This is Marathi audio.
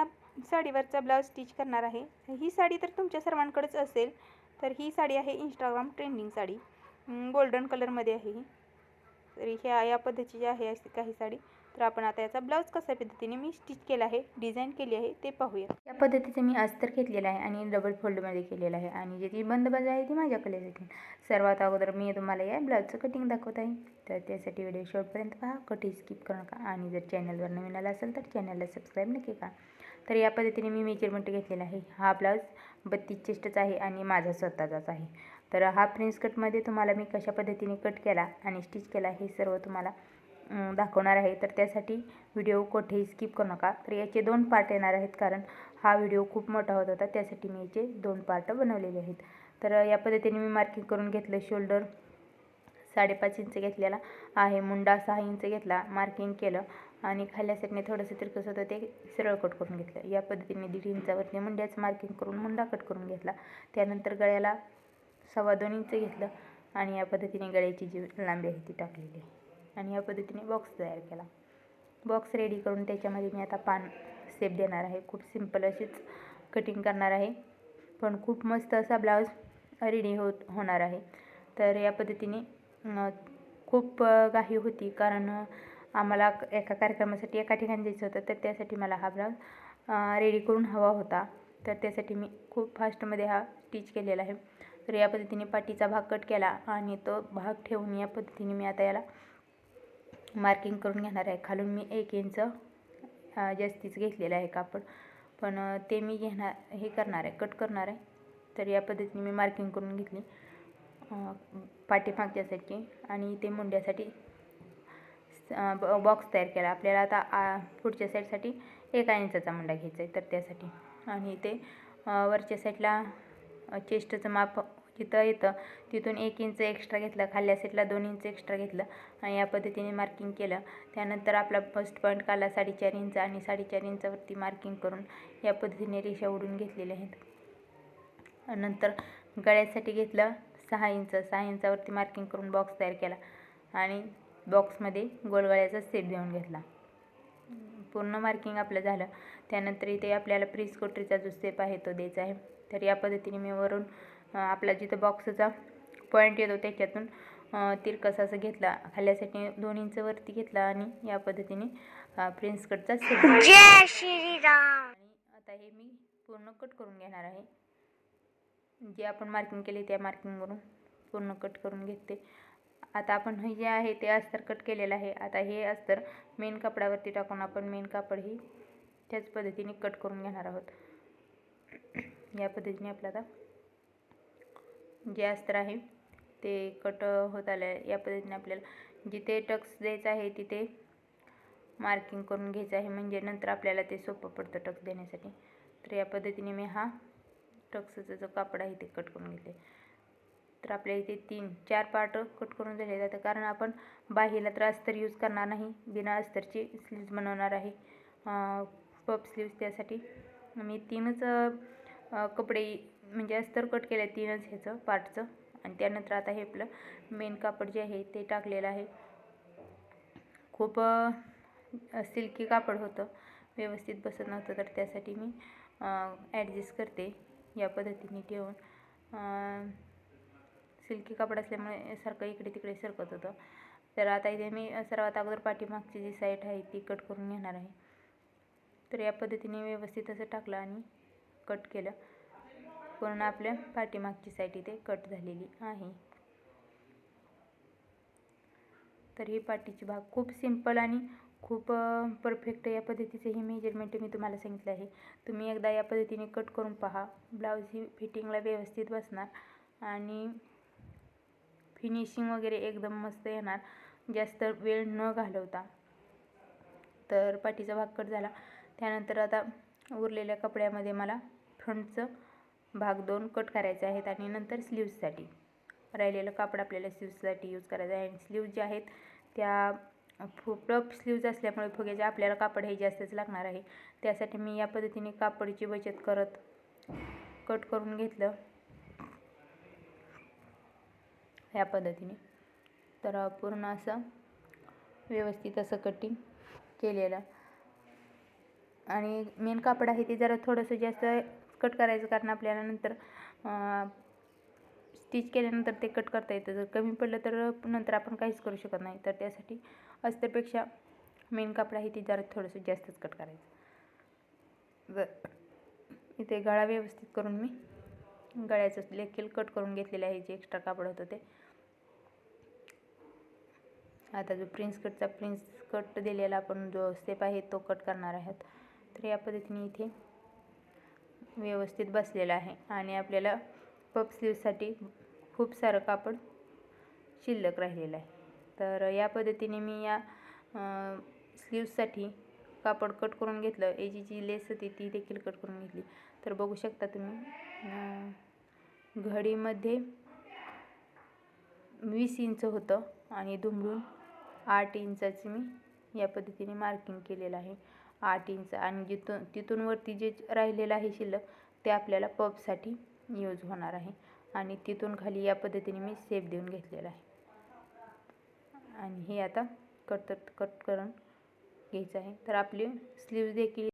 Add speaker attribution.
Speaker 1: या साडीवरचा ब्लाऊज स्टिच करणार आहे. ही साडी तर तुमच्या सर्वांकडेच असेल तर ही साडी आहे इंस्टाग्राम ट्रेंडिंग साडी. गोल्डन कलरमध्ये आहे ही. तर ह्या या पद्धतीची आहे अशी काही साडी. तर आपण आता याचा ब्लाऊज कशा पद्धतीने मी स्टिच केला आहे डिझाईन केली आहे ते पाहूया. या पद्धतीचं मी अस्तर घेतलेलं आहे आणि डबल फोल्डमध्ये केलेलं आहे. आणि जे ती बंद बाजू आहे ती माझ्याकडे येते. सर्वात अगोदर मी तुम्हाला या ब्लाऊजचं कटिंग दाखवत आहे. तर त्यासाठी व्हिडिओ शेवटपर्यंत पहा. कटी स्किप करू नका. आणि जर चॅनलवर नवीन आला असेल तर चॅनलला सबस्क्राईब नक्की करा. तर या पद्धतीने मी मेजरमेंट घेतलेला आहे. हा ब्लाऊज बत्तीस चेस्टचा आहे आणि माझा स्वतःचाच आहे. तर हा प्रिन्स कटमध्ये तुम्हाला मी कशा पद्धतीने कट केला आणि स्टिच केला हे सर्व तुम्हाला दाखवणार आहे. तर त्यासाठी व्हिडिओ कुठेही स्किप करू नका. तर याचे दोन पार्ट येणार आहेत कारण हा व्हिडिओ खूप मोठा होत होता. त्यासाठी मी याचे दोन पार्ट बनवलेले आहेत. तर या पद्धतीने मी मार्किंग करून घेतलं. शोल्डर साडेपाच इंच घेतलेला आहे. मुंडा सहा इंच घेतला. मार्किंग केलं. आणि खाल्ल्या साईडने थोडंसं तिरकस होतं ते सरळ कट करून घेतलं. या पद्धतीने दीड इंचावरती मुंड्याचं मार्किंग करून मुंडा कट करून घेतला. त्यानंतर गळ्याला सव्वा दोन इंच घेतलं आणि या पद्धतीने गळ्याची जी लांबी आहे ती टाकलेली. आणि या पद्धतीने बॉक्स तयार केला. बॉक्स रेडी करून त्याच्यामध्ये मी आता पान सेप देणार आहे. खूप सिंपल अशीच कटिंग करणार आहे. पण खूप मस्त असा ब्लाऊज रेडी होत होणार आहे. तर या पद्धतीने खूप घाई होती कारण आम्हाला एका कार्यक्रमासाठी एका ठिकाणी जायचं होतं तर त्यासाठी मला हा ब्लाउज रेडी करून हवा होता. तर त्यासाठी मी खूप फास्टमध्ये हा स्टिच केलेला आहे. तर या पद्धतीने पाठीचा भाग कट केला आणि तो भाग ठेवून या पद्धतीने मी आता याला मार्किंग करून घेणार आहे. खालून मी एक इंच जास्तीच घेतलेलं आहे कापड. पण ते मी घेणार हे करणार आहे कट करणार आहे. तर या पद्धतीने मी मार्किंग करून घेतली पाठीमागच्यासाठी आणि ते मुंड्यासाठी. बॉक्स तयार केला. आपल्याला आता पुढच्या साईडसाठी एका इंचाचा मुंडा घ्यायचा आहे तर त्यासाठी. आणि ते वरच्या साईडला चेस्टचं माप जिथं येतं तिथून एक इंच एक्स्ट्रा घेतलं. खाल्ल्या साईडला दोन इंच एक्स्ट्रा घेतलं. आणि या पद्धतीने मार्किंग केलं. त्यानंतर आपला फर्स्ट पॉईंट काढला साडेचार इंच आणि साडेचार इंचावरती मार्किंग करून या पद्धतीने रेषा उडून घेतलेल्या आहेत. नंतर गळ्यासाठी घेतलं सहा इंच सहा इंचावरती मार्किंग करून बॉक्स तयार केला. आणि बॉक्समध्ये गोलगळ्याचा सेट देऊन घेतला. पूर्ण मार्किंग आपलं झालं. त्यानंतर इथे आपल्याला प्रीस कोटरीचा जो स्टेप आहे तो द्यायचा आहे. तर या पद्धतीने मी वरून आपला जिथं बॉक्सचा पॉईंट येतो त्याच्यातून तिरकस असं घेतला. खाल्ल्यासाठी दोन इंच वरती घेतला आणि या पद्धतीने प्रिन्स कटचा आणि आता हे मी पूर्ण कट करून घेणार आहे. जे आपण मार्किंग केले त्या मार्किंगवरून पूर्ण कट करून घेते. आता आपण हे जे आहे ते अस्तर कट केलेलं आहे. आता हे अस्तर मेन कपड्यावरती टाकून आपण मेन कापड ही त्याच पद्धतीने कट करून घेणार आहोत. या पद्धतीने आपलं आता जे अस्तर आहे ते कट होत आलं या पद्धतीने आपल्याला जिथे टक्स द्यायचं आहे तिथे मार्किंग करून घ्यायचं आहे. म्हणजे नंतर आपल्याला ते सोपं पडतं टक्स देण्यासाठी. तर या पद्धतीने मी हा टक्सचा जो कापड आहे ते कट करून घेतले तर आपल्या इथे तीन चार पार्ट कट करून झाले जातं कारण आपण बाहीला तर अस्तर यूज करणार नाही बिना अस्तरची स्लीव्ज बनवणार आहे. पप स्लीव्ज त्यासाठी. मी तीनच कपडे म्हणजे अस्तर कट केले तीनच ह्याचं पार्टचं. आणि त्यानंतर आता हे आपलं मेन कापड जे आहे ते टाकलेलं आहे. खूप सिल्की कापड होतं. व्यवस्थित बसत नव्हतं तर त्यासाठी मी ॲडजस्ट करते या पद्धतीने ठेवून. सिल्की कापड असल्यामुळे सारखं इकडे तिकडे सरकत होतं. तर आता इथे मी सर्वात अगोदर पाठीमागची जी साईड आहे ती कट करून घेणार आहे. तर या पद्धतीने व्यवस्थित असं टाकलं आणि कट केलं. पूर्ण आपल्या पाठीमागची साईड इथे कट झालेली आहे. तर ही पाठीची भाग खूप सिंपल आणि खूप परफेक्ट या पद्धतीचे ही मेजरमेंट मी तुम्हाला सांगितलं आहे. तुम्ही एकदा या पद्धतीने कट करून पहा. ब्लाऊज ही फिटिंगला व्यवस्थित बसणार आणि फिनिशिंग वगैरे एकदम मस्त येणार. जास्त वेळ न घालवता. तर पाठीचा भाग कट झाला. त्यानंतर आता उरलेल्या कपड्यामध्ये मला फ्रंटचं भाग दोन कट करायचे आहेत आणि नंतर स्लीव्जसाठी राहिलेलं कापड आपल्याला स्लीव्जसाठी यूज करायचं आहे. आणि स्लीव्ज जे आहेत त्या फु टप स्लीव्ज असल्यामुळे फुग्याचे आपल्याला कापड हे जास्तच लागणार आहे. त्यासाठी मी या पद्धतीने कापडची बचत करत कट करून घेतलं. ह्या पद्धतीने. तर पूर्ण असं व्यवस्थित असं कटिंग केलेलं. आणि मेन कापड आहे ते जरा थोडंसं जास्त कट करायचं कारण आपल्याला नंतर स्टिच केल्यानंतर ते कट करता येतं. जर कमी पडलं तर नंतर आपण काहीच करू शकत नाही. तर त्यासाठी अस्तरपेक्षा मेन कापड आहे ते जरा थोडंसं जास्तच कट करायचं. इथे गळा व्यवस्थित करून मी गळ्याचं देखील कट करून घेतलेलं आहे जे एक्स्ट्रा कापड होतं ते. आता जो प्रिन्स कटचा प्रिन्स कट दिलेला आपण जो स्टेप आहे तो कट करणार आहोत. तर या पद्धतीने इथे व्यवस्थित बसलेला आहे. आणि आपल्याला पप स्लीवसाठी खूप सारं कापड शिल्लक राहिलेलं आहे. तर या पद्धतीने मी या स्लीव्ससाठी कापड कट करून घेतलं. याची जी लेस होती ती देखील कट करून घेतली. तर बघू शकता तुम्ही घडीमध्ये वीस इंच होतं आणि दुमडून आठ इंचाची मी या पद्धतीने मार्किंग केलेलं आहे. आठ इंच आणि जिथून तिथून वरती जे राहिलेलं आहे शिल्लक ते आपल्याला पपसाठी यूज होणार आहे. आणि तिथून खाली या पद्धतीने मी सेप देऊन घेतलेला आहे. आणि हे आता कट कट करून घ्यायचं आहे. तर आपली स्लीव्ज देखील